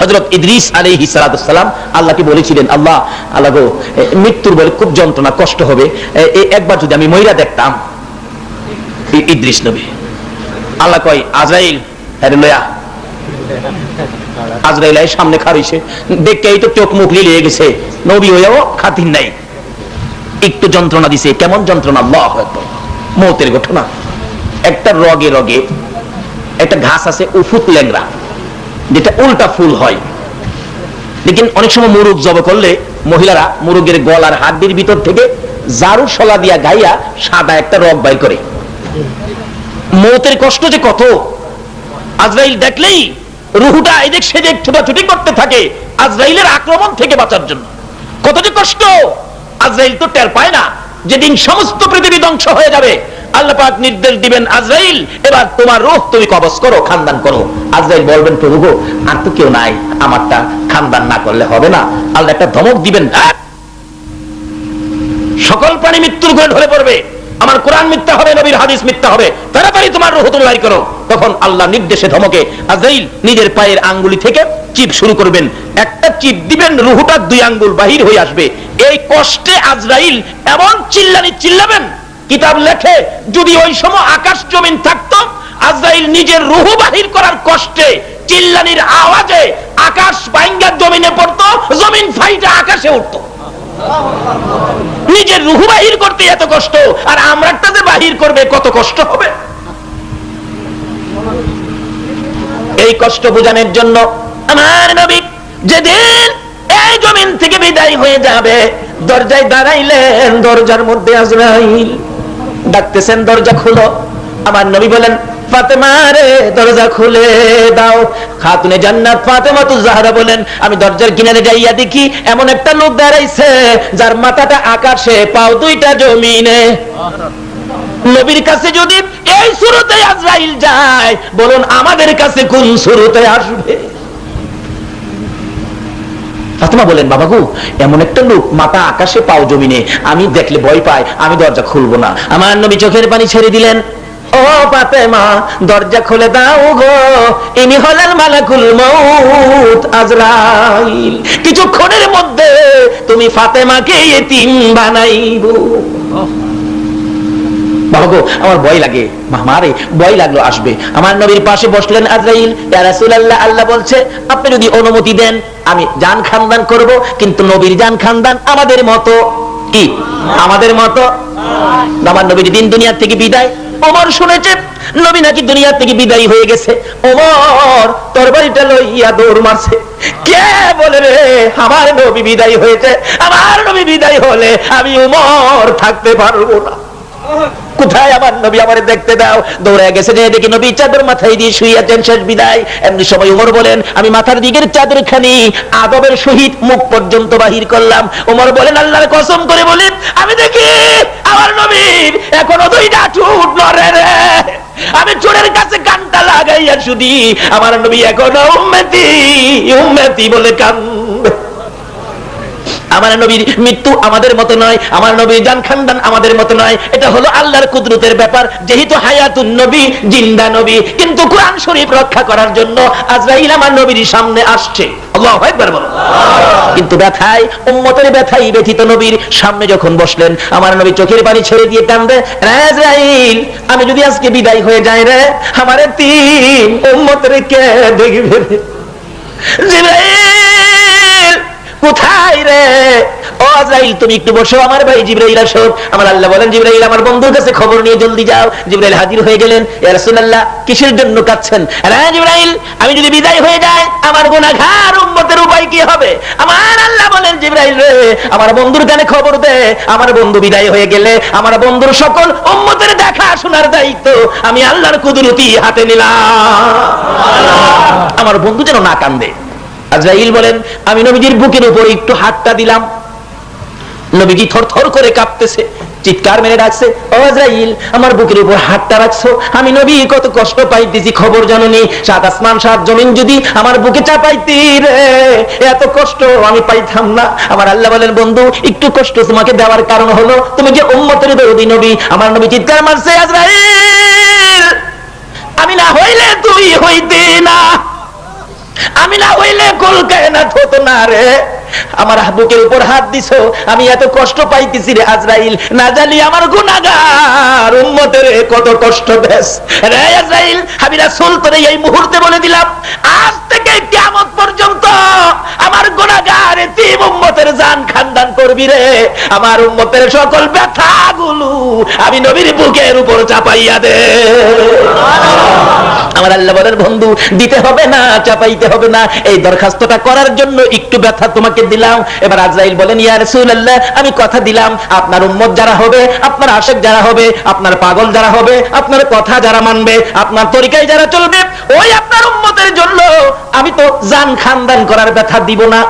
হজরত ইদ্রিস আলাইহি সালাম আল্লাহকে বলেছিলেন, আল্লাহ আল্লাহ গো মৃত্যুর বলে খুব যন্ত্রণা, কষ্ট হবে। একবার যদি আমি ময়রা দেখতাম ইদ্রিস নবী। আল্লাহ কয়, আজরাইল হ্যাঁ লয়া আজরাইল সামনে খারিছে তো চোখ মুখ গেছে। নবী হয়েও খাতির নাই। একটু যন্ত্রণা দিছে, কেমন যন্ত্রণা? আল্লাহ। মৌতের ঘটনা। একটা রগে রগে, একটা ঘাস আছে উফুত ল্যাংরা যেটা উল্টা ফুল হয়। লেকিন অনেক সময় মুরুগ জব করলে মহিলারা মুরুগের গলার হাড্ডির ভিতর থেকে জারু সলা দিয়া গাইয়া সাদা একটা রগ বাইর করে। মৌতের কষ্ট যে কত? আজরাইল দেখলেই রুহুটা এদিক সেদিক ছুটাছুটি করতে থাকে আজরাইলের আক্রমণ থেকে বাঁচার জন্য। কত যে কষ্ট! আজরাইল তো টের পায় না, যেদিন সমস্ত পৃথিবী ধ্বংস হয়ে যাবে আল্লাহ পাক নির্দেশ দিবেন, আজরাইল, এবার তোমার রূহ তুমি কবজ করো, খানদান করো। আজরাইল বলবেন, প্রভু গো, আর তো কেউ নাই, আমারটা খানদান না করলে হবে না। আল্লাহ একটা ধমক দিবেন সকল প্রাণী মৃত্যুর ঘরে ধরে পড়বে, আমার কোরআন মিথ্যা হবে, নবীর হাদিস মিথ্যা হবে, তাড়াতাড়ি তোমার রুহ তুমি বাইর করো। তখন আল্লাহ নির্দেশে ধমকে, আজরাইল, নিজের পায়ের আঙ্গুলি থেকে চিপ শুরু করবেন, একটা চিপ দিবেন, রুহুটা দুই আঙ্গুল বাহির হয়ে আসবে। এই কষ্টে আজরাইল এমন চিল্লানি চিল্লাবেন কিতাব লেখে যদি ওই সময় আকাশ জমিন থাকতো, আজরাইল নিজের রুহু বাহির করার কষ্টে, চিল্লানির আওয়াজে আকাশ বাইঙ্গার জমিনে পড়তো, জমিন ফাইটা আকাশে উঠতো। নিজের রুহু বাহির করতে এত কষ্ট, আর আমরাটাতে বাহির করবে কত কষ্ট হবে? এই কষ্ট বোঝানোর জন্য আমার নবী যেদিন এই জমিন থেকে বিদায় হয়ে যাবে, দরজায় দাঁড়াইলেন, দরজার মধ্যে আজরাইল ডাকতেছেন, দরজা খুলো। আমার নবী বলেন আমি দরজার কিনারে যাইয়া দেখি এমন একটা লোক দাঁড়াইছে, যার মাথাটা আকাশে, পাও দুইটা জমিনে। নবীর কাছে যদি এই শুরুতে আজরাইল যায়, বলুন, আমাদের কাছে কোন শুরুতে আসবে? ফাতেমা বলেন, বাবা গো, এমন একটা লোক মাথা আকাশে পাও জমিনে, আমি দেখলে ভয় পাই আমি দরজা খুলবো না। আমার নবী চোখের পানি ছেড়ে দিলেন। ও ফাতেমা, দরজা খুলে দাও গো, ইনি হলেন মালাকুল মউত আজরাইল। কিছুক্ষণের মধ্যে তুমি ফাতেমাকে এতিম বানাইবো। বাবা আমার ভয় লাগে। মারে ভয় লাগল আসবে। আমার নবীর পাশে বসলেন আজরাইল। রাসূলুল্লাহ, আল্লাহ বলছে, আপনি যদি অনুমতি দেন, আমি জান খানদান করব, কিন্তু নবীর জান খানদান আমাদের মতো। কি? আমাদের মতো? আমার নবীর দিন দুনিয়া থেকে বিদায়, ওমর শুনেছে, নবী নাকি দুনিয়া থেকে বিদায় হয়ে গেছে। ওমর তরবারিটা লইয়া দৌড় মারছে। কে বলে রে, আমার নবী বিদায় হয়েছে, আমার নবী বিদায় হলে আমি ওমর থাকতে পারব না। কোথায় আমার নবী আমারে দেখতে দাও? দৌড়ে গেছে যে দেখি নবী চাদর মাথায় দিয়ে শুয়ে আছেন শেষ বিদায়। এমনি সময় উমর বলেন, আমি মাথার দিকের চাদর খানি আদবের সহিত মুখ পর্যন্ত বাহির করলাম। উমর বলেন, আল্লাহর কসম করে বলেন, আমি দেখি আমার নবীর এখনও দুইটা ঠুট নড়ে রে। আমি চোরের কাছে কানটা লাগাইয়া শুধু আমার নবী এখনও উম্মতি উম্মতি বলে কান্দে আমার নবীর মৃত্যু আমাদের মতো নয়, আমার নবীর জান খানদান আমাদের মতো নয়। এটা হলো আল্লাহর কুদরতের ব্যাপার। যেহেতু হায়াতুন নবী, জিন্দা নবী, কিন্তু কোরআন শরীফ রক্ষা করার জন্য আজরাইল আমার নবীর সামনে আসছে। আল্লাহু আকবার বলো। কিন্তু ব্যথায়, উম্মতের ব্যথাই ব্যথিত নবীর সামনে যখন বসলেন, আমার নবী চোখের পানি ছেড়ে দিয়ে কান্দে "রে আজরাইল, আমি যদি আজকে বিদায় হয়ে যাই রে, আমার তিন উম্মতের কে দেখবে? রে? জিবরাইল কোথায় রে? ও আজরাইল, তুমি একটু বসো আমার ভাই জিব্রাইল আসো। আমার আল্লাহ বলেন, জিব্রাইল, আমার বন্ধুর কাছে খবর নিয়ে জলদি যাও। জিব্রাইল হাজির হয়ে গেলেন। ইয়া রাসূলুল্লাহ, কিসের জন্য কাঁদছেন? আরে জিব্রাইল, আমি যদি বিদায় হয়ে যাই, আমার গুনাহগার উম্মতের উপায় কি হবে? আমার আল্লাহ বলেন, জিব্রাইল রে, আমার বন্ধুর কানে খবর দে। আমার বন্ধু বিদায় হয়ে গেলে, আমার বন্ধুর সকল উম্মতের দেখা শোনার দায়িত্ব আমি আল্লাহর কুদরতি হাতে নিলাম। আমার বন্ধু যেন না কান্দে। আজরাইল বলেন, আমি নবীজির বুকের উপর একটু হাতটা দিলাম। নবীজি থর থর করে কাঁপতেছে, চিৎকার মেরে ডাকছে, ও আজরাইল, আমার বুকের উপর হাতটা রাখছো, আমি নবী, কত কষ্ট পাইতেছি, খবর জানুনি, সাত আসমান, সাত জমিন যদি আমার বুকে চাপাইতি রে, এত কষ্ট আমি পাইতাম না। আমার আল্লাহ বলেন, বন্ধু, একটু কষ্ট তোমাকে দেওয়ার কারণ হলো, তুমি যে উম্মতের দরদি নবী, আমার নবী চিৎকার মারছে, আজরাইল! আমি না হইলে তুই হইতে না হইলে কলকায় না হতো না রে। আমার বুকের উপর হাত দিছো, আমি এত কষ্ট পাইতেছি রে আজরাইল। না জানি আমার গুনাহগার উম্মতের কত কষ্ট দেশ। রে আজরাইল, আমি রাসূল তোরে এই মুহূর্তে বলে দিলাম, আজ থেকে কিয়ামত পর্যন্ত আমার গুনাহগার এতিম উম্মতের জান খানদান করবি রে। আমার উম্মতের সকল ব্যথাগুলো আমি নবীর বুকের উপর চাপাইয়া দে। আমার আল্লাহ বলেন, বন্ধু, দিতে হবে না, চাপাইতে হবে না। এই দরখাস্তটা করার জন্য একটু ব্যথা তোমাকে দিলাম। এবার আজরাইল বলেন, ইয়া রাসূলুল্লাহ, আমি কথা দিলাম। আপনার উম্মত যারা হবে, আপনার আশেক যারা হবে, আপনার পাগল যারা হবে, আপনার কথা যারা মানবে, আপনার তরিকায় যারা চলবে, ওই আপনার উম্মতের জন্য আমি তো জান খানদান করার ব্যথা দিব না।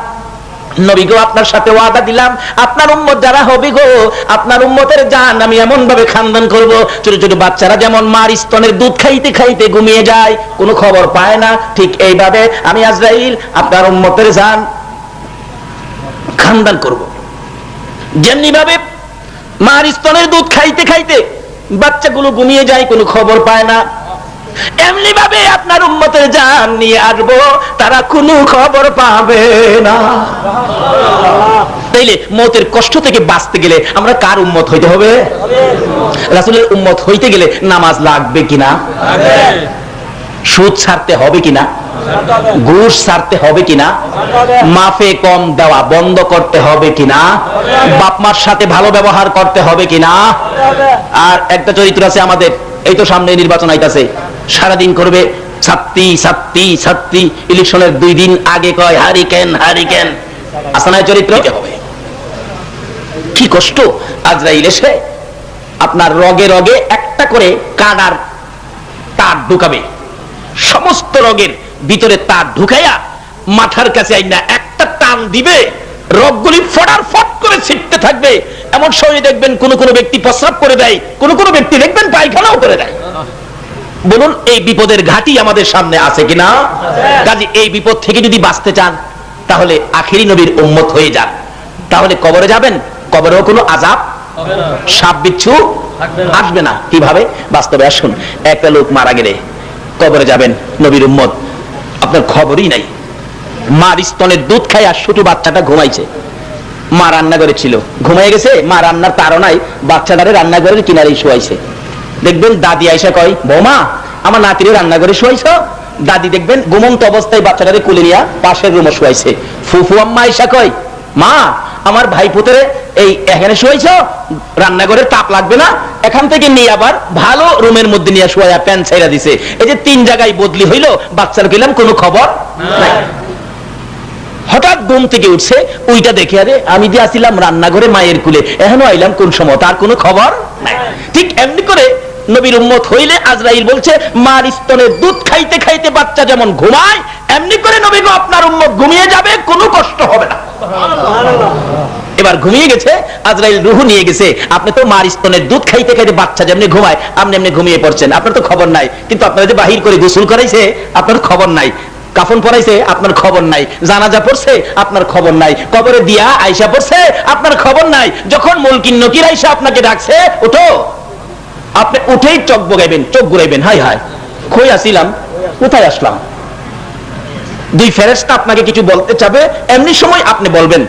নবী গো, আপনার সাথে ওয়াদা দিলাম। আপনার উম্মত যারা হবে গো, আপনার উম্মতের জান আমি এমন ভাবে খানদান করব, ছোট ছোট বাচ্চারা যেমন মার স্তনের দুধ খাইতে খাইতে ঘুমিয়ে যায়, কোনো খবর পায় না। ঠিক এইভাবে আমি আজরাইল, আপনার উম্মতের জান খানদান করব। যেমনি ভাবে মার স্তনের দুধ খাইতে খাইতে বাচ্চাগুলো ঘুমিয়ে যায়, কোনো খবর পায় না। এমনি ভাবে আপনার উম্মতের জান নিয়ে আসব, তারা কোনো খবর পাবে না। তাইলে মতের কষ্ট থেকে বাঁচতে গেলে আমরা কার উম্মত হইতে হবে? রাসুলের উম্মত হইতে গেলে নামাজ লাগবে কিনা? সুদ ছাড়তে হবে কিনা? ঘুষ ছাড়তে হবে কিনা? মাফে কম দেওয়া বন্ধ করতে হবে কিনা? বাপ মার সাথে ভালো ব্যবহার করতে হবে কিনা? আর একটা চরিত্র আছে আমাদের এই তো সামনে নির্বাচন আইতাছে। সারাদিন করবে ছাত্রী ছাত্রী ছাত্রী ইলেকশনের দুই দিন আগে কয় হারিকেন হারিকেন আসানায় চরিত্র? হবে। কি কষ্ট? আজরাইল এসে আপনার রগে রগে একটা করে কাদার তার ঢুকাবে। সমস্ত রগের ভিতরে তার ঢুকাইয়া মাথার কাছে আইনা একটা টান দিবে রগগুলি ফটার ফট করে ছিটতে থাকবে। এমন সময় দেখবেন কোন কোন ব্যক্তি প্রস্রাব করে দেয় কোন কোন ব্যক্তি দেখবেন পায়খানাও করে দেয়। বলুন এই বিপদের ঘাটি আমাদের সামনে আছে কিনা? কাজে এই বিপদ থেকে যদি বাঁচতে চান তাহলে আখিরি নবীর উম্মত হয়ে যান। তাহলে কবরে যাবেন? কবরেও কোনো আজাব সাপ বিচ্ছু? আসবে না। কীভাবে? বাস্তবে আসুন। একটা লোক মারা গেলে কবরে যাবেন নবীর উম্মত। আপনার খবরই নাই। মার স্তনের দুধ খাই আর ছোট বাচ্চাটা ঘুমাইছে। মা রান্না করেছিল ঘুমাই গেছে, মা রান্নার নাই, বাচ্চাটারে রান্নাঘরের কিনারেই শুয়াইছে। দেখবেন দাদি আইসা কয়, বৌমা, আমার নাতিরে রান্না করে শুয়াইছ? দাদি দেখবেন ঘুমন্ত অবস্থায় বাচ্চাটারে কুলে নিয়া পাশের রুমে শুয়াইছে। ফুফু আম্মা আইসা কয়, মা আমার ভাই পুতরে এই এখানে শুয়াইছ রান্নাঘরের তাপ লাগবে না, এখান থেকে নিয়ে আবার ভালো রুমের মধ্যে নিয়ে শুয়াইয়া প্যান ছেড়া দিছে। এই যে তিন জায়গায় বদলি হইল, বাচ্চার গেলাম, কোনো খবর নাই। হঠাৎ ঘুম থেকে উঠছে ওইটা দেখে আরে, আমি যে আসিলাম রান্নাঘরে মায়ের কুলে, এখনও আইলাম কোন সময়, তার কোনো খবর নাই। ঠিক এমনি করে নবীর উম্মত হইলে আজরাইল বলছে, মার স্তনের দুধ খাইতে খাইতে বাচ্চা যেমন ঘুমায়, এমনি করে নবী গো আপনার উম্মত ঘুমিয়ে যাবে, কোনো কষ্ট হবে না। এবার ঘুমিয়ে গেছে, আজরাইল রুহু নিয়ে গেছে। আপনি তো মার স্তনের দুধ খাইতে খাইতে বাচ্চা যেমনি ঘুমায়, আপনি এমনি ঘুমিয়ে পড়ছেন। আপনার তো খবর নাই। কিন্তু আপনারা যে বাহির করে গোসল করাইছে, আপনার খবর নাই। কাফন পরাইছে, আপনার খবর নাই। জানাজা পড়ছে, আপনার খবর নাই। কবরে দিয়া আইসা পড়ছে, আপনার খবর নাই। যখন মুলকিন নকির আইসা আপনাকে ডাকছে, ওঠো। আপনি উঠেই চোখ বগাইবেন চোখ ঘুরাইবেন হাই হাই। কই আসিলাম? কোথায় আসলাম? দুই ফেরেস্তা আপনাকে কিছু বলতে চাবে এমনি সময় আপনি বলবেন।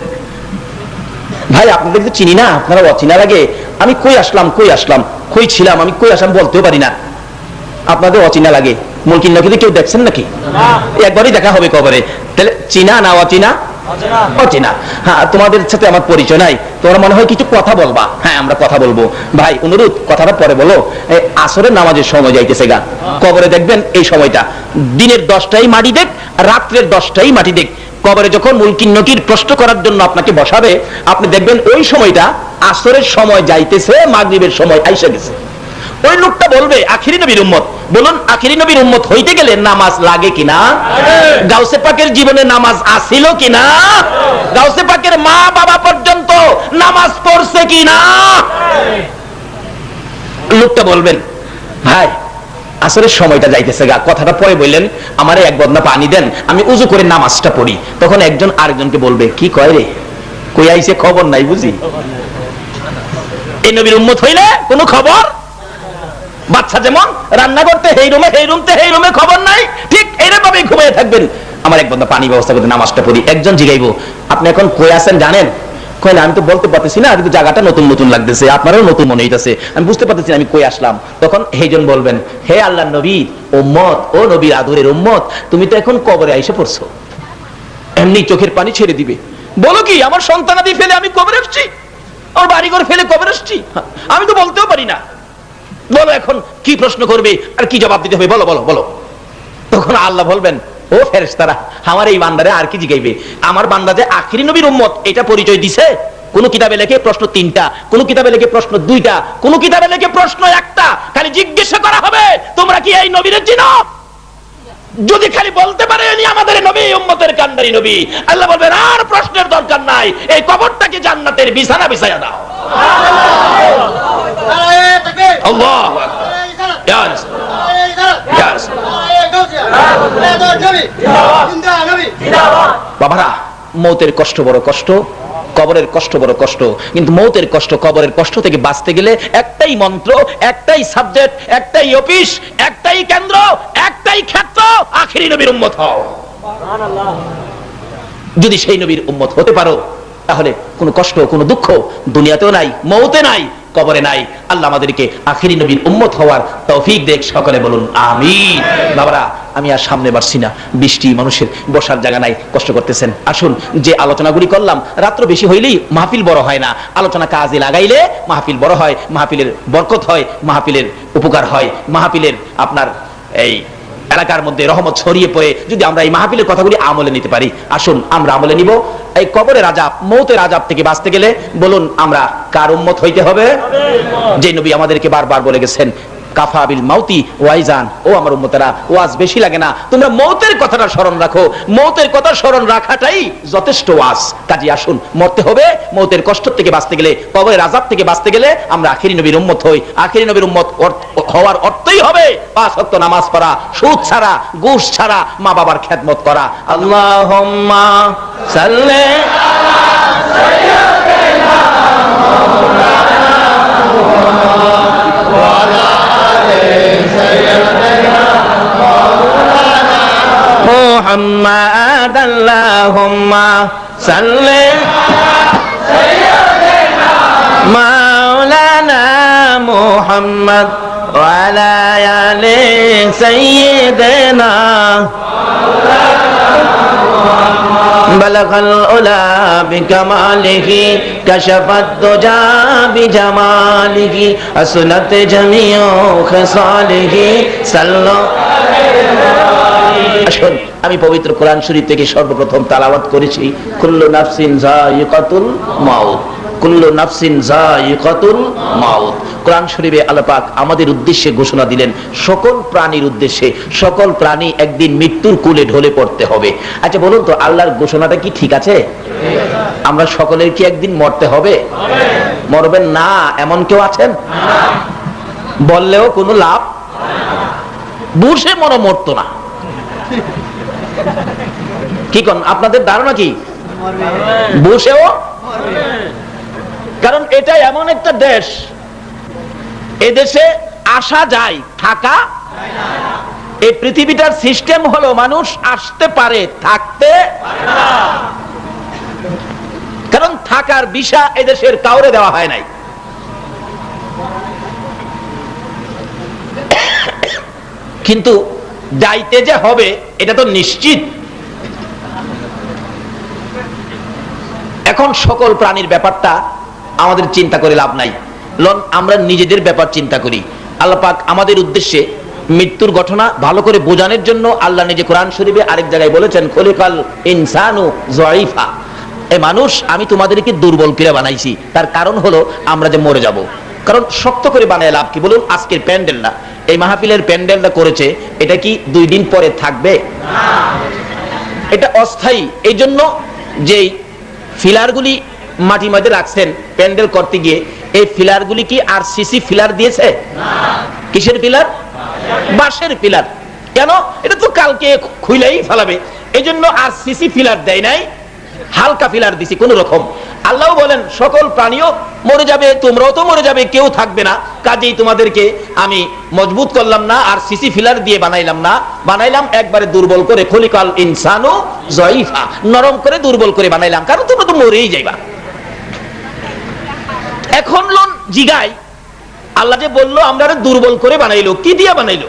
ভাই আপনাদের তো চিনি না আপনারা অচিনা লাগে। আমি কই আসলাম কই আসলাম? কই ছিলাম আমি কই আসলাম বলতেও পারি না। আপনাদের অচিনা লাগে। মুলকিন নকিতে কেউ দেখছেন নাকি? একবারই দেখা হবে কবরে। তাহলে চিনা না অচিনা? অচিনা। হ্যাঁ তোমাদের সাথে আমার পরিচয় নাই। তোমরা মনে হয় কিছু কথা বলবা। হ্যাঁ আমরা কথা বলব। ভাই, অনুরোধ, কথাটা পরে বলো। এই আসরের নামাজের সময় যাইতেছে গা। কবরে দেখবেন এই সময়টা। দিনের দশটাই মাটি দেখ, রাত্রের দশটাই মাটি দেখ। কবরে যখন মুলকিন প্রশ্ন করার জন্য আপনাকে বসাবে, আপনি দেখবেন ওই সময়টা আসরের সময় যাইতেছে, মাগরিবের সময় আইসা গেছে। ওই লোকটা বলবে, আখিরি নবীর উম্মত। বলুন, আখিরি নবীর উম্মত হইতে গেলে নামাজ লাগে কিনা? গাউসে পাকের জীবনে নামাজ আসিল কিনা? গাউসে পাকের মা বাবা পর্যন্ত নামাজ পড়ছে কিনা? লোকটা বলবেন, ভাই, আসরের সময়টা যাইতেছে গা। কথাটা পরে বললেন, আমারে এক বদনা পানি দেন, আমি উজু করে নামাজটা পড়ি। তখন একজন আরেকজনকে বলবে, কি কয় রে? কই আইছে খবর নাই বুঝি? এই নবীর উম্মত হইলে কোনো খবর বাচ্চা যেমন রান্না করতে এই রুমে এই রুমতে এই রুমে খবর নাই, ঠিক এইরকমই ঘুমিয়ে থাকবেন। আমার এক বন্ধু পানি ব্যবস্থা করতে নামাজটা পড়ি, একজন জিগাইবো, আপনি এখন কই আছেন জানেন? কই আমি তো বলতে পারতেছি না, কিন্তু জায়গাটা নতুন নতুন লাগতেছে, আপনারও নতুন মনে হইতেছে। আমি বুঝতে পারতেছি আমি কই আসলাম। তখন হেজন বলবেন, হে আল্লাহ নবী, উম্মত, ও নবীর আদরের উম্মত, তুমি তো এখন কবরে আইসে পড়ছো। এমনি চোখের পানি ছেড়ে দিবে। বলো কি, আমার সন্তানাদি ফেলে আমি কবরে আসছি? আমার বাড়িঘর ফেলে কবরে আসছি? আমি তো বলতেও পারি না। বলো এখন, কি প্রশ্ন করবে আর কি জবাব দিতে হবে? বলো বলো বলো। তখন আল্লাহ বলবেন, ও ফেরেশতারা, আমার এই বান্দারে আর কি জিগাইবে? আমার বান্দা যে আখিরি নবীর উম্মত, এটা পরিচয় দিছে? কোন কিতাবে লেখে প্রশ্ন তিনটা, কোন কিতাবে লেখে প্রশ্ন দুইটা, কোন কিতাবে লেখে প্রশ্ন একটা। খালি জিজ্ঞাসা করা হবে, তোমরা কি এই নবীর চিনো যদি খালি বলতে পারে ইনি আমাদের নবী, উম্মতের কান্দারি নবী। আল্লাহ বলবেন, আর প্রশ্নের দরকার নাই, এই কবরটাকে জান্নাতের বিছানা বিছায়া দাও। আল্লাহু। বাবারা, মৌতের কষ্ট বড় কষ্ট, কবরের কষ্ট বড় কষ্ট, কিন্তু মৌতের কষ্ট কবরের কষ্ট থেকে বাঁচতে গেলে একটাই মন্ত্র, একটাই সাবজেক্ট একটাই অফিস একটাই কেন্দ্র, একটাই ক্ষেত্র, আখেরি নবীর উম্মত হও। যদি সেই নবীর উম্মত হতে পারো, তাহলে কোনো কষ্ট, কোনো দুঃখ দুনিয়াতেও নাই, মৌতে নাই। কবরে নাই। আল্লাহ আমাদেরকে আখিরি নবীর উম্মত হওয়ার তৌফিক দেখ, সকলে বলুন, আমিন। বাবারা, আমি আর সামনে পারছি না। বৃষ্টি, মানুষের বসার জায়গা নাই, কষ্ট করতেছেন। আসুন, যে আলোচনাগুলি করলাম, রাত্র বেশি হইলেই মাহফিল বড় হয় না। আলোচনা কাজে লাগাইলে মাহফিল বড় হয়, মাহফিলের বরকত হয়, মাহফিলের উপকার হয়, মাহফিলের আপনার এই এলাকার মধ্যে রহমত ছড়িয়ে পড়ে, যদি আমরা এই মাহফিলের কথাগুলি আমলে নিতে পারি। আসুন, আমরা আমলে নিব। এই কবরের রাজা মৌতের আজাব থেকে বাঁচতে গেলে বলুন, আমরা কার উম্মত হইতে হবে? যে নবী আমাদেরকে বারবার বলে গেছেন কাফা বিল মাউতি ওয়াইজান। ও আমার উম্মতেরা, ওয়াজ বেশি লাগে না। তোমরা মৌতের কথাটা স্মরণ রাখো। মৌতের কথা স্মরণ রাখাটাই যথেষ্ট ওয়াজ। কাজে আসুন, মরতে হবে। মৌতের কষ্ট থেকে বাঁচতে গেলে কবরের আজাব থেকে বাঁচতে গেলে আমরা আখিরি নবীর উম্মত হই। আখিরি নবীর উম্মত হওয়ার অর্থই হবে পাঁচ ওয়াক্ত নামাজ পড়া, সুদ ছাড়া, ঘুষ ছাড়া মা বাবার খেদমত করা। আল্লাহুম্মা সাল্লি محمد اللهم صل مولانا محمد وعلى آل سيدنا بلغ العلا بكماله كشف الدجى بجماله أسنت جميع خصاله صلوا আসুন, আমি পবিত্র কোরআন শরীফ থেকে সর্বপ্রথম তালাওয়াত করেছি। কুল্লু নাফসিন যায়িকাতুল মাউত। কুল্লু নাফসিন যায়িকাতুল মাউত। কোরআন শরীফে আল্লাহ পাক আমাদের উদ্দেশ্যে ঘোষণা দিলেন, সকল প্রাণীর উদ্দেশ্যে, সকল প্রাণী একদিন মৃত্যুর কুলে ঢলে পড়তে হবে। আচ্ছা বলুন তো, আল্লাহর ঘোষণাটা কি ঠিক আছে? আমরা সকলের কি একদিন মরতে হবে? মরবেন না, এমন কেউ আছেন? বললেও কোনো লাভ? বুঝে মনে মরতো না। কি কোন, আপনাদের ধারণা কি? বসেও? কারণ এটা এমন একটা দেশ, এ দেশে আসা যায়, থাকা এই পৃথিবীটার সিস্টেম হলো মানুষ আসতে পারে, থাকতে কারণ থাকার বিষা এদেশের কাউরে দেওয়া হয় নাই। কিন্তু যাইতে যে হবে, এটা তো নিশ্চিত। এখন সকল প্রাণীর ব্যাপারটা আমাদের চিন্তা করে লাভ নাই। লন, আমরা নিজেদের ব্যাপার চিন্তা করি। আল্লাহ পাক আমাদের উদ্দেশ্যে মৃত্যুর ঘটনা ভালো করে বোঝানোর জন্য আল্লাহ নিজে কোরআন শরীফে আরেক জায়গায় বলেছেন, খলিকাল ইনসানু জয়ীফা এ মানুষ, আমি তোমাদেরকে দুর্বল করে বানাইছি। তার কারণ হলো, আমরা যে মরে যাব। কারণ শক্ত করে বানায় লাভ কি? বলুন, আজকের প্যান্ডেলটা এই মাহফিলের প্যান্ডেলটা করেছে, এটা কি দুই দিন পরে থাকবে? এটা অস্থায়ী। এই জন্য যেই ফিলারগুলি মাটি মধ্যে রাখছেন, প্যান্ডেল করতে গিয়ে, এই ফিলারগুলি কি আর সিসি ফিলার দিয়েছে? কিসের ফিলার? বাঁশের ফিলার। কেন? এটা তো কালকে খুইলাই ফেলাবে। এই জন্য আর সিসি ফিলার দেয় নাই। হালকা ফিলার দিছি কোন রকম। আল্লাহ বলেন, সকল প্রাণীও মরে যাবে, তোমরাও তো মরে যাবে, কেউ থাকবে না। কাজেই তোমাদেরকে আমি মজবুত করলাম না, আর সিসি ফিলার দিয়ে বানাইলাম না। বানাইলাম একবারে দুর্বল করে, খলিকাল ইনসানও জয়ীফা নরম করে দুর্বল করে বানাইলাম, কারণ তোমরা তো মরেই যাইবা। এখন লোন জিগাই। আল্লাহ যে বলল, আমরা দুর্বল করে বানাইলো, কি দিয়া বানাইলো?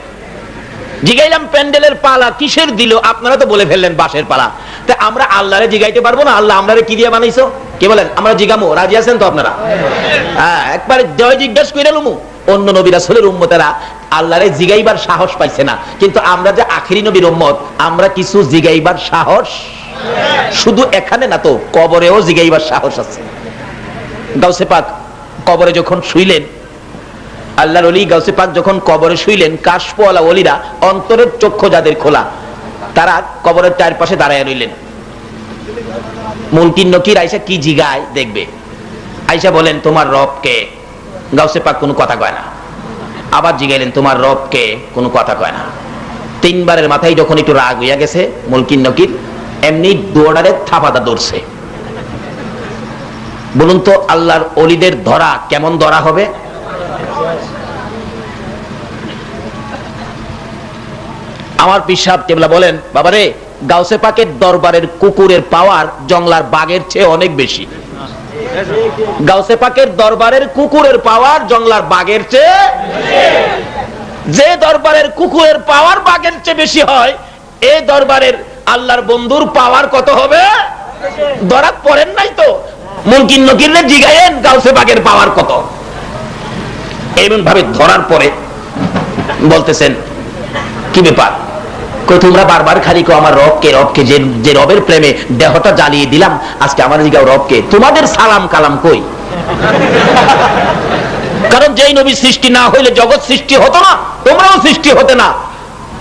জিগাইলাম, প্যান্ডেলের পালা কিসের দিল? আপনারা তো বলে ফেললেন, বাঁশের পালা। তা আমরা আল্লাহরে জিগাইতে পারব না? আল্লাহ আমরারে কি দিয়ে বানাইছো? কে বলেন? আমরা জিগামো। রাজি আছেন তো আপনারা? হ্যাঁ একবারে জয় জিজ্ঞাসা করে লুমু। অন্য নবী রাসূলের উম্মতেরা আল্লাহরে জিগাইবার সাহস পাইছে না। কিন্তু আমরা যে আখেরি নবীর উম্মত, আমরা কিছু জিগাইবার সাহস শুধু এখানে না তো, কবরেও জিগাইবার সাহস আছে। গাউসে পাক, কবরে যখন শুইলেন, আল্লাহর অলি গাউসে পাক যখন কবরে শুইলেন কাশপওয়ালা অলিরা অন্তরের চক্ষু যাদের খোলা তারা কবরের চারপাশে দাঁড়ায় রইলেন। মুলকিন নকির আইসা কি জিগায় দেখবে? আইসা বলেন, তোমার রবকে গাউসে পাক কোনো কথা কয় না। আবার জিগাইলেন, তোমার রবকে কোনো কথা কয় না। তিনবারের মাথায় যখন একটু রাগ হইয়া গেছে, মুলকিন নকির এমনি দৌড়ারে থাপাদা দৌড়ছে বলুন তো, আল্লাহর অলিদের ধরা কেমন ধরা হবে? আমার পিসাব কেবলা বলেন, বাবারে, গাউসে পাকের দরবারের কুকুরের পাওয়ার জংলার বাঘের চেয়ে অনেক বেশি। গাউসে পাকের দরবারের কুকুরের পাওয়ার জংলার বাঘের চেয়ে যে দরবারের কুকুরের পাওয়ার বাঘের চেয়ে বেশি হয় এই দরবারের আল্লাহর বন্ধুর পাওয়ার কত হবে? ধরা পড়েন নাই তো। মুলকিন নকিরলে জিগায়েন গাউসে বাঘের পাওয়ার কত। এমন ভাবে ধরার পরে বলতেছেন, কি ব্যাপার? তোমরা বারবার খালি কো আমার রবকে রবকে, যে যে রবের প্রেমে দেহটা জ্বালিয়ে দিলাম, আজকে আমার জিগাও রবকে। তোমাদের সালাম কালাম কই? কারণ যেই নবী সৃষ্টি না হইলে জগৎ সৃষ্টি হতো না, তোমরাও সৃষ্টি হতে না।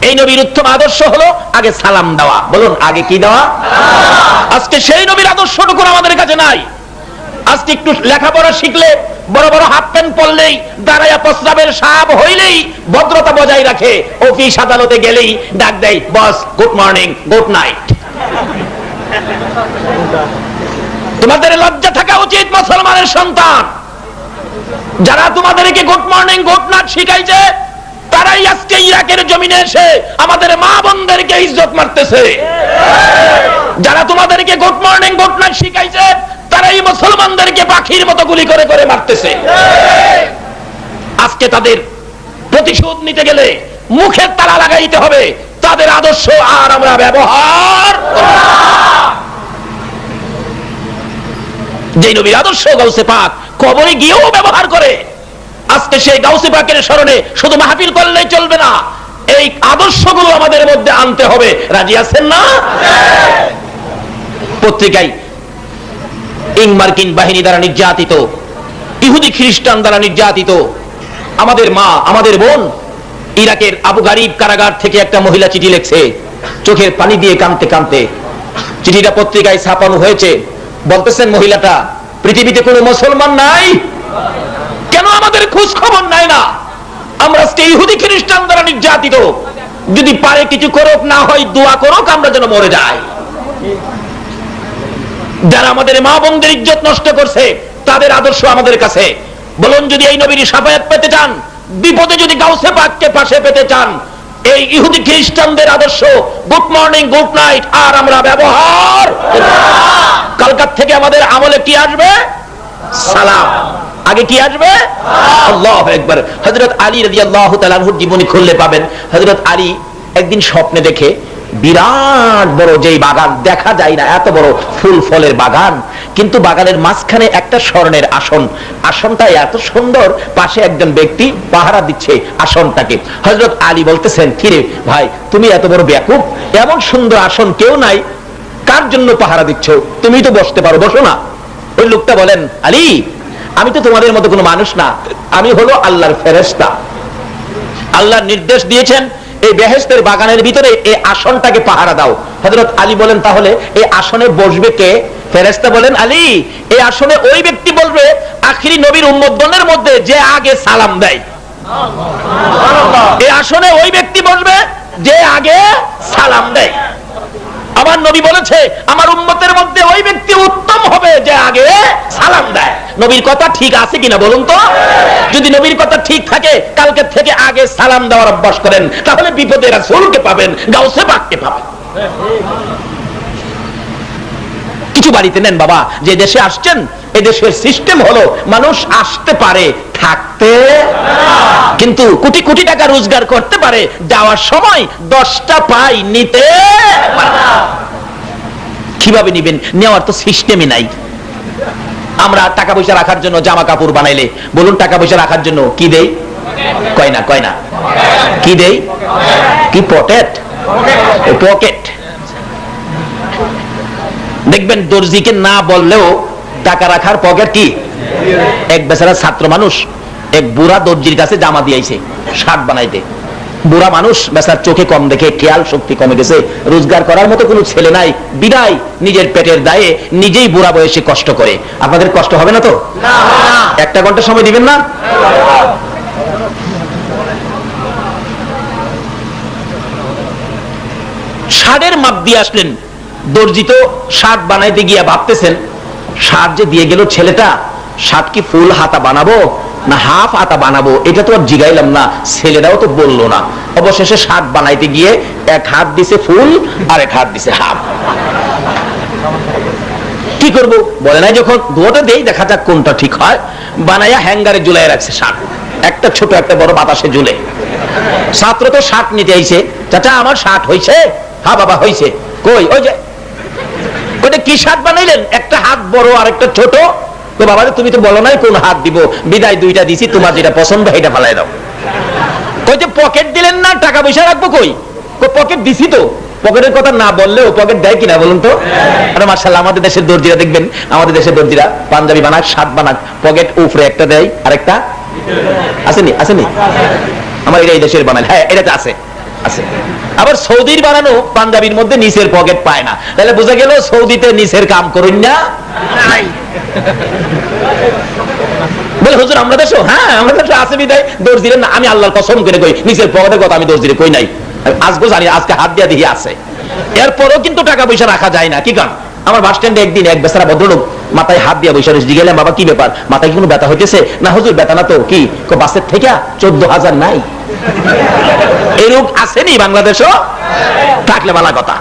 এই নবীর উত্তম আদর্শ হলো আগে সালাম দেওয়া। বলুন, আগে কি দেওয়া? আজকে সেই নবীর আদর্শটুকু আমাদের কাছে নাই। আজকে একটু লেখাপড়া শিখলে, বড় বড় হাফ প্যান্ট পরলেই, দাঁড়াইয়া প্রস্রাবের সাপ হইলেই ভদ্রতা বজায় রাখে। অফিস আদালতে গেলেই ডাক দেয়, boss, good morning, good night. তোমাদের লজ্জা থাকা উচিত, মুসলমানের সন্তান। যারা তোমাদেরকে গুড মর্নিং, গুড নাইট শিখাইছে, তারাই আজকে ইরাকের জমিনে এসে আমাদের মা বোনদেরকে ইজ্জত মারতেছে। যারা তোমাদেরকে গুড মর্নিং, গুড নাইট শিখাইছে তারাই মুসলমানদেরকে পাখির মতো গুলি করে করে মারতেছে। আজকে তাদের প্রতিশোধ নিতে গেলে মুখের তালা লাগাইতে হবে। তাদের আদর্শ আর আমরা ব্যবহার যে নবীর আদর্শ গাউসে পাক কবরে গিয়েও ব্যবহার করে আজকে সেই গাউসে পাকের স্মরণে শুধু মাহফিল করলেই চলবে না এই আদর্শগুলো আমাদের মধ্যে আনতে হবে। রাজি আছেন না? পত্রিকায় ইং মার্কিন বাহিনী দ্বারা নির্যাতিত, ইহুদি খ্রিস্টান দ্বারা নির্যাতিত। আমাদের মা, আমাদের বোন ইরাকের আবু গারিব কারাগার থেকে একটা মহিলা চিঠি লিখছে। চোখের পানি দিয়ে কাঁদতে কাঁদতে। চিঠিটা পত্রিকায় ছাপানো হয়েছে। বলতেছেন, মহিলাটা, পৃথিবীতে কোনো মুসলমান নাই। কেন আমাদের খোঁজ খবর নাই না? আমরা আজকে ইহুদি খ্রিস্টান দ্বারা নির্যাতিত। যদি পারে কিছু করুক, না হয় দোয়া করুক, আমরা যেন মরে যাই। যারা আমাদের মা বোনদের ইজ্জত নষ্ট করছে, তাদের আদর্শ আমাদের কাছে। বলুন, যদি এই নবীর সাফায়াত পেতে চান, বিপদে যদি গাউসে পাককে পাশে পেতে চান, এই ইহুদি খ্রিস্টানদের আদর্শ, গুড মর্নিং, গুড নাইট, আর আমরা ব্যবহার। কালকার থেকে আমাদের আমলে কি আসবে? সালাম। আগে কি আসবে? আল্লাহ একবার হযরত আলী রাদিয়াল্লাহু তাআলার জীবনী খুললে পাবেন। হযরত আলী একদিন স্বপ্নে দেখে বিরাট বড় যেই বাগান, দেখা যায় না এত বড় ফুল ফলের বাগান। কিন্তু বাগানের মাঝখানে একটা স্বর্ণের আসন। আসনটা এত সুন্দর, পাশে একজন ব্যক্তি পাহারা দিচ্ছে আসনটাকে। হযরত আলী বলতেছেন, কিরে ভাই, তুমি এত বড় ব্যাকুপ এমন সুন্দর আসন কেউ নাই। কার জন্য পাহারা দিচ্ছ? তুমি তো বসতে পারো, বসো না। ওই লোকটা বলেন, আলী, আমি তো তোমাদের মতো কোনো মানুষ না। আমি হলো আল্লাহর ফেরেশতা। আল্লাহ নির্দেশ দিয়েছেন এই বেহেস্তের বাগানের ভিতরে এই আসনটাকে পাহারা দাও। হজরত আলী বলেন তাহলে এই আসনে বসবে কে? ফেরেস্তা বলেন আলী এই আসনে ওই ব্যক্তি বলবে আখিরি নবীর উম্মদনের মধ্যে যে আগে সালাম দেয়। এই আসনে ওই ব্যক্তি বসবে যে আগে সালাম দেয়। আমার নবী বলেছে, আমার উম্মতের মধ্যে ওই ব্যক্তি উত্তম হবে যে আগে সালাম দেয়। নবীর কথা ঠিক আছে কিনা বলুন তো? যদি নবীর কথা ঠিক থাকে, কালকে থেকে আগে সালাম দেওয়ার অভ্যাস করেন, তাহলে বিপদের রাসূলকে পাবেন, গাউসে পাককে পাবেন। কিছু বাড়িতে নেন বাবা। যে দেশে আসছেন এ দেশের সিস্টেম হলো মানুষ আসতে পারে থাকতে কিন্তু কোটি কোটি টাকা রোজগার করতে পারে যাওয়ার সময় দশটা পাই নিতে কীভাবে নিবেন? নেওয়ার তো সিস্টেমই নাই। আমরা টাকা পয়সা রাখার জন্য জামা কাপড় বানাইলে বলুন টাকা পয়সা রাখার জন্য কি দেই? কয় না কয় না। কি দেই? কি পকেট পকেট দেখবেন দর্জিকে না বললেও টাকা রাখার পকেট কি? এক বেচারা ছাত্র মানুষ এক বুড়া দর্জির কাছে জামা দিয়েছে শার্ট বানাইতে। বুড়া মানুষ বেচার চোখে কম দেখে খেয়াল শক্তি কমে গেছে। রোজগার করার মতো কোনো ছেলে নাই বিদায় নিজের পেটের দায়ে নিজেই বুড়া বয়সে কষ্ট করে। আপনাদের কষ্ট হবে না তো? একটা ঘণ্টা সময় দিবেন না? শার্টের মাপ দিয়ে আসলেন। দর্জি তো শার্ট বানাইতে গিয়া ভাবতেছেন শার্ট যে দিয়ে গেল ছেলেটা শার্ট কি ফুল হাতা বানাবো না হাফ হাতা বানাবো? এটা তো আর জিগাইলাম না ছেলেরাও তো বলল না। অবশেষে শার্ট বানাইতে গিয়ে এক হাত দিছে ফুল আর এক হাত দিছে হাফ। কি করব? বলে নাই যখন দুটো দেই দেখা যাক কোনটা ঠিক হয়। বানাইয়া হ্যাঙ্গারে ঝুলাই রাখছে শার্ট একটা ছোট, একটা বড় বাতাসে ঝুলে। ছাত্র তো শার্ট নিতে আইছে, চাচা, আমার শার্ট হইছে? হ্যাঁ বাবা, হইছে। কই? ওই যে কি শার্ট বানাইলেন? একটা হাত বড় আর একটা ছোট? তো বাবা তুমি তো বলো নাই কোন হাত দিব? বিদায় দুইটা দিছি, তোমার যেটা পছন্দ দাও। পকেট দিলেন না, টাকা পয়সা রাখব কই? পকেট দিছি তো। পকেটের কথা না বললেও পকেট দেয় কিনা বলুন তো? আরে আমাদের দেশের দর্জিরা দেখবেন, আমাদের দেশের দর্জিরা পাঞ্জাবি বানাক, শার্ট বানাক, পকেট উপরে একটা দেয়, আরেকটা আসেনি আসেনি? আমার এটা এই দেশের বানাল হ্যাঁ এটাতে আছে। আছে। আবার সৌদির বানানো পাঞ্জাবির মধ্যে নিচের পকেট পায় না। তাহলে বোঝা গেল সৌদিতে নিচের কাম করুন না? বলে হুজুর আমরা দেশও হ্যাঁ আমরা দেশে আছে বিদায় দোষ দিলেন আমি আল্লাহর কসম করে কই নিচের পকেটের কথা আমি দোষ দিলে কই নাই। আজকে জানি আজকে হাত দিয়া দিয়ে আছে। এরপরও কিন্তু টাকা পয়সা রাখা যায় না কি কারণ? আমার বাস স্ট্যান্ডে একদিন এক বেচারা ভদ্রলোক মাথায় হাত দিয়া বসে রয়েছে। গেলাম বাবা কি ব্যাপার? মাথায় কি কোনো ব্যথা হইতেছে? না হুজুর ব্যথা না তো কি? বাসের থেকে চোদ্দ হাজার নাই? এই রোগ আসেনি বাংলাদেশও? থাকলে ভালো কথা।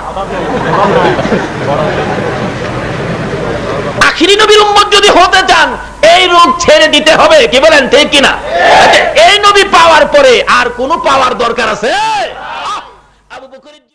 আখিরি নবীর উম্মত যদি হতে চান এই রোগ ছেড়ে দিতে হবে কি বলেন ঠিক কিনা? আচ্ছা, এই নবী পাওয়ার পরে আর কোন পাওয়ার দরকার আছে?